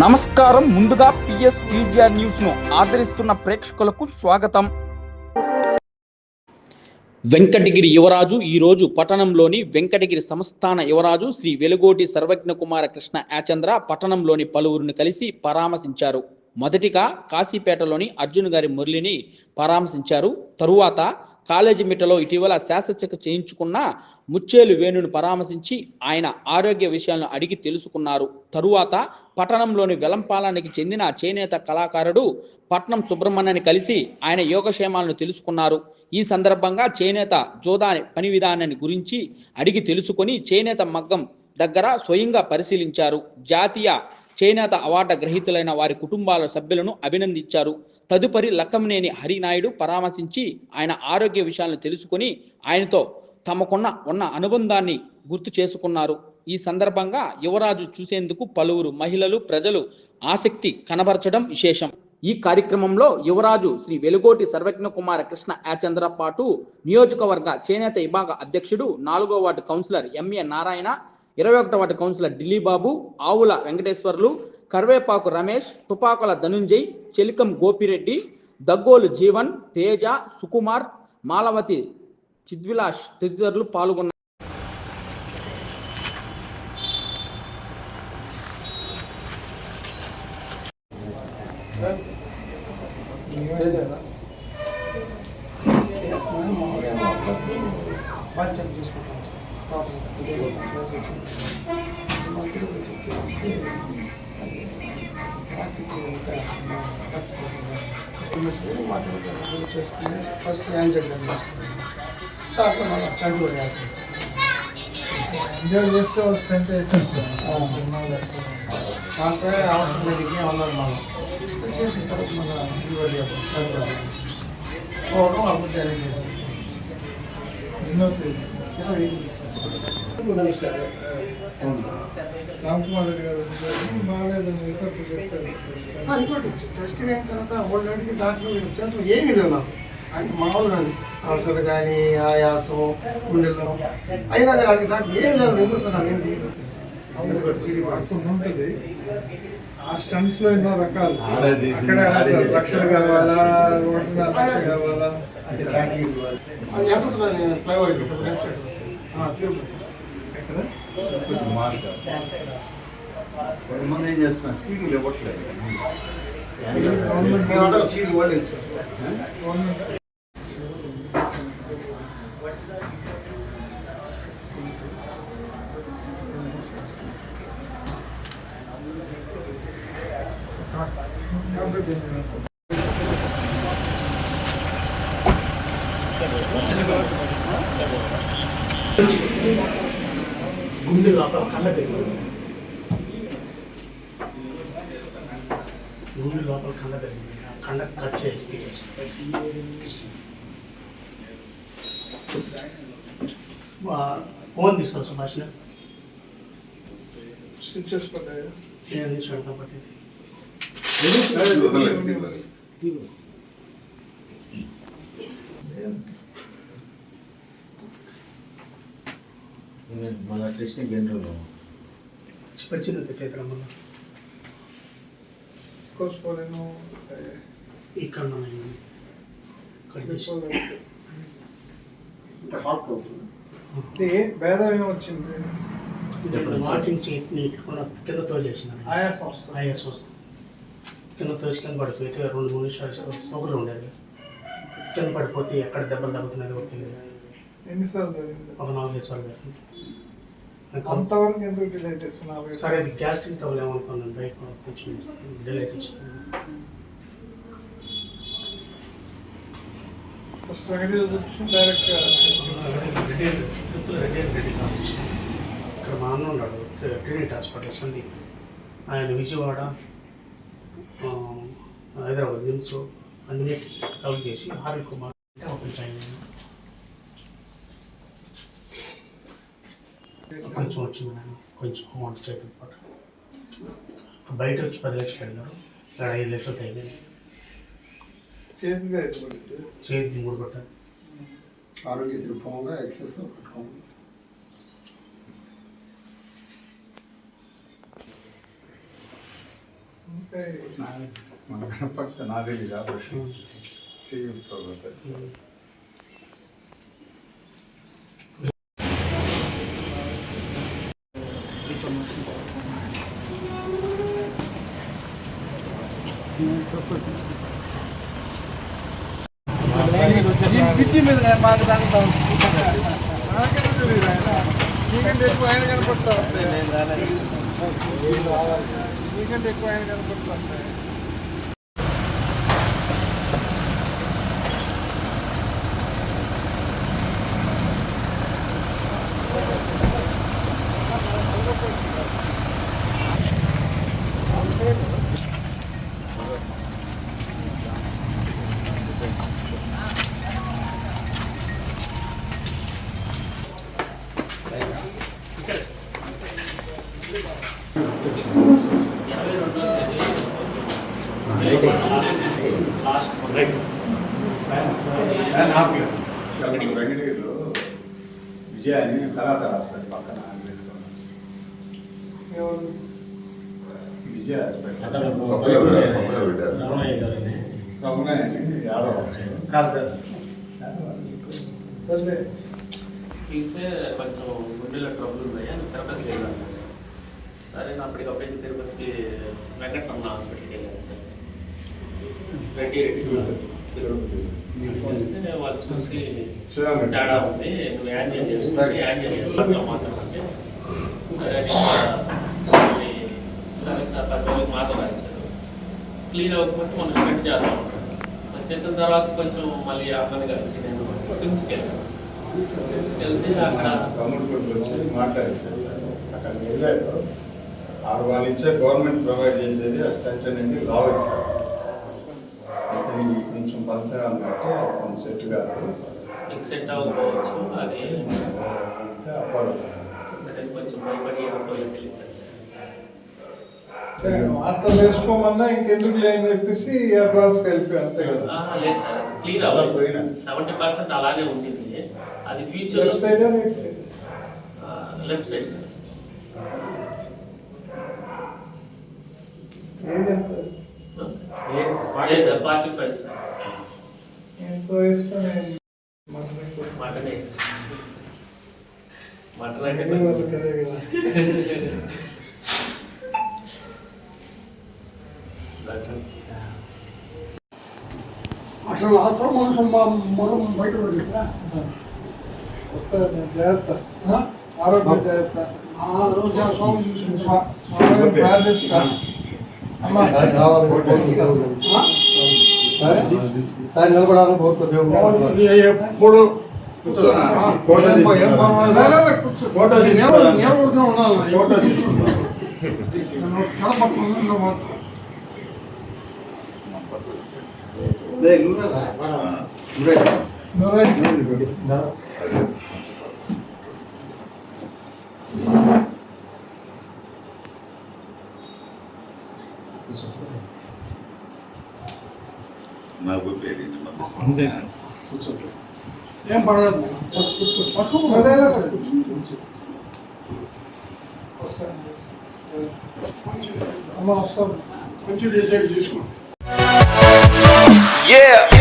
నమస్కారం. ముందుగా PS VGR న్యూస్ను ఆదరిస్తున్న ప్రేక్షకులకు స్వాగతం. వెంకటగిరి యువరాజు ఈ రోజు పట్టణంలోని వెంకటగిరి సంస్థాన యువరాజు శ్రీ వెలుగోటి సర్వజ్ఞ కుమార కృష్ణ యాచంద్ర పట్టణంలోని పలువురిని కలిసి పరామర్శించారు. మొదటిగా కాశీపేటలోని అర్జున్ గారి మురళిని పరామర్శించారు. తరువాత కాలేజీ మిట్టలో ఇటీవల శాస్త్రచికిత్స చేయించుకున్న ముచ్చేలు వేణుని పరామర్శించి ఆయన ఆరోగ్య విషయాలను అడిగి తెలుసుకున్నారు. తరువాత పట్టణంలోని వెలంపాలానికి చెందిన చేనేత కళాకారుడు పట్నం సుబ్రహ్మణ్యాన్ని కలిసి ఆయన యోగక్షేమాలను తెలుసుకున్నారు. ఈ సందర్భంగా చేనేత జోదాని పని విధానాన్ని గురించి అడిగి తెలుసుకొని చేనేత మగ్గం దగ్గర స్వయంగా పరిశీలించారు. జాతీయ చేనేత అవార్డు గ్రహీతులైన వారి కుటుంబాల సభ్యులను అభినందించారు. తదుపరి లక్కంనేని హరినాయుడు పరామర్శించి ఆయన ఆరోగ్య విషయాలను తెలుసుకుని ఆయనతో తమకున్న ఉన్న అనుబంధాన్ని గుర్తు చేసుకున్నారు. ఈ సందర్భంగా యువరాజు చూసేందుకు పలువురు మహిళలు ప్రజలు ఆసక్తి కనబరచడం విశేషం. ఈ కార్యక్రమంలో యువరాజు శ్రీ వెలుగోటి సర్వజ్ఞ కుమార కృష్ణ యాచంద్ర పాటు నియోజకవర్గ చేనేత విభాగ అధ్యక్షుడు నాలుగో వార్డు కౌన్సిలర్ ఎంఏ నారాయణ ఇరవై ఒకటో వార్డు కౌన్సిలర్ ఢిల్లీ బాబు ఆవుల వెంకటేశ్వర్లు కర్వేపాకు రమేష్ తుపాకుల ధనుంజయ్ చెలికం గోపిరెడ్డి దగ్గోలు జీవన్ తేజ సుకుమార్ మాలవతి చిద్విలాష్ తదితరులు పాల్గొన్నారు చెక్ చేసుకుంటాం పాపం క్లాస్ వచ్చింది మంత్రి కూడా చెక్ చేస్తే అది ప్రాక్టికల్ ఇంకా ప్రాక్టికల్ మాట్లాడుతారు చేసుకుని ఫస్ట్ హ్యాండ్ చెక్ చేసుకుంటాం తర్వాత మళ్ళీ స్టంట్ కూడా యాడ్ చేస్తాం ఎంజాయ్ చేస్తే స్ట్రెంత్ అవుతుంది దాంట్లో అవసరం మీదకి అన్నారు మనం చేసిన తర్వాత మన ఇది స్టంట్ పోవడం అప్పుడు జాయిన్ చేసాం ఎన్నో తేదీ ఇరవై రామకుమార్ రెడ్డి గారు. బాగాలేదని రిపోర్ట్ సార్ ఇంకోటి టెస్టింగ్ అయిన తర్వాత గంటలకి డాక్టర్ చేతులు ఏమీ లేవు నాకు అంటే మామూలుగా అలసట కానీ ఆయాసం గుండెల్లో. అయినా కానీ అక్కడ డాక్టర్ ఏమి లేవు. ఎందుకు సార్ నాకు ఏంటి? ఉంటుంది. ఆ స్టంట్స్లో ఎన్నో రకాలు. అక్కడే. లక్షలు కావాలా? కావాలా? ఫ్లైఓవర్ వెబ్సైట్ వస్తుంది ఆ, తిరుపతి ఎక్కడ? కొంతమంది ఏం చేస్తున్నారు సీడీలు ఇవ్వట్లేదు గవర్నమెంట్ మేము అంటే సీడీ వాళ్ళు ఇచ్చారు గవర్నమెంట్ కాబట్టి గుండె లోపల కళ్ళ పెరిగింది గుండె లోపల కళ్ళ పెరిగింది కండ కట్ చేసి తీసేసి. ఫోన్ తీసుకోవాలి సుభాష్ స్టిచెస్ పడ్డాయి? నేను నుంచి కాబట్టి. వచ్చింది వల్ల కోసుకోలేను ఇక్కడ చేసి భేదం ఏమొచ్చింది వాకింగ్ చేయని కింద తోచేసిన ఆయాసం వస్తుంది. ఐఎస్ వస్తుంది. కింద తోసి కింద పడిపోతే రెండు మూడు నిమిషాలు సోకులు ఉండేది. కింద పడిపోతే ఎక్కడ దెబ్బలు తగ్గుతున్నది కూడా తెలియదు. ఎన్నిసార్లు ఒక నాలుగైదు సార్లు జరిగింది. అంతవరకు ఎందుకు డిలే చేస్తున్నావు సరే గ్యాస్ట్రిక్ ట్రబుల్ ఏమనుకున్నాను బయట కొంచెం డిలే ఫస్ట్ తిరుపతిలో కావచ్చు. ఇక్కడ మా అన్న ఉన్నాడు ట్రినిటీ హాస్పిటల్ సందీప్ ఆయన విజయవాడ హైదరాబాద్ నిమ్స్ అన్ని కలెక్ట్ చేసి ఆర్వి కుమార్ అంటే ఓపెన్ జాయిన్ అయ్యాను కొంచెం వచ్చింది నేను. కొంచెం అమౌంట్ చేతికి పాటు బయట వచ్చి పది లక్షలు అడిగారు. ఇక్కడ ఐదు లక్షలు తగ్గింది చేతికి మూడు కొట్టారు ఆరోగ్యశ్రీ పోగా ఎక్సెస్ మన కనపడితే నా తెలియదు ఆపరేషన్ పిచ్చి మీద మాకు తాగుతాం నీకంటే ఎక్కువ ఆయన కనపడతా. నీకంటే ఎక్కువ ఆయన కనపడతా. వెంకటగిరిలో విజయ అని కళాతర హాస్పిటల్ పక్కన విజయ హాస్పిటల్ యాదవ్ హాస్పిటల్ కాదు కాదు కొంచెం గుండెలో ట్రబుల్ ఉన్నాయా? అని వెళ్ళాలి అప్పటికప్పుడు తిరుపతికి వెంకటరమణ హాస్పిటల్కి వెళ్ళాను సార్. రెడ్డి అయితే వాళ్ళు చూసి. తేడా ఉంది నువ్వు యాన్యం చేసుకుంటే యాన్యం చేసుకుంటే సరే అని మళ్ళీ సరే క్లియర్ అవ్వకపోతే మనం కట్ చేద్దాం. వచ్చేసిన తర్వాత కొంచెం మళ్ళీ అమ్మని కలిసి నేను సిమ్స్కి వెళ్ళాను. సిమ్స్కి వెళ్తే అక్కడ మాట్లాడించారు సార్. అక్కడికి వెళ్ళారు ఆరు వాళ్ళు ఇచ్చే గవర్నమెంట్ ప్రొవైడ్ చేసేది అసిస్టెంట్ అనేది లావ్ ఇస్తారు. అతనికి కొంచెం పంచగా బట్టి అది కొంచెం సెట్ కాదు. సెట్ అవ్వకపోవచ్చు అది అంటే అవ్వదు. నేను కొంచెం భయపడి ఆటోలోకి వెళ్ళించాను సార్ సరే, వార్తలు వేసుకోమన్నా ఇంకెందుకు లేని చెప్పేసి అడ్వాన్స్కి వెళ్ళిపోయి అంతే కదా. లేదు సార్ క్లియర్ అలా అవ్వాలి పోయినా. సెవెంటీ పర్సెంట్ అలానే ఉండింది. అది future left side left side sir ఏది ఎంత లేదు సార్ ఫార్టీ ఫైవ్ సార్. మటనే మటన్. అంటే అసలు అసలు మనుషులు మా మనం బయట వస్తుంది నేను. జాగ్రత్త. ఆరోగ్య జాగ్రత్త. ఆ. సార్ నిలబడాలని కోరుకుంటున్నాం ఎప్పుడు ఫోటో ఏం ప- ఏం తీసుకుంటాం. పర్వాలేదు. లే, లే, లే, కూర్చో. ఫోటో నేను తీసుకుంటాం. నేను ఊరికే ఉన్నాను. ఫోటో తీసుకుంటాం. నేను తల పట్టుకుని ఉన్నాను మాత్రం. నువ్వే నాకు పేరు ఏం పర్వాలేదు మంచి డిసైడ్ చేసుకో Yeah.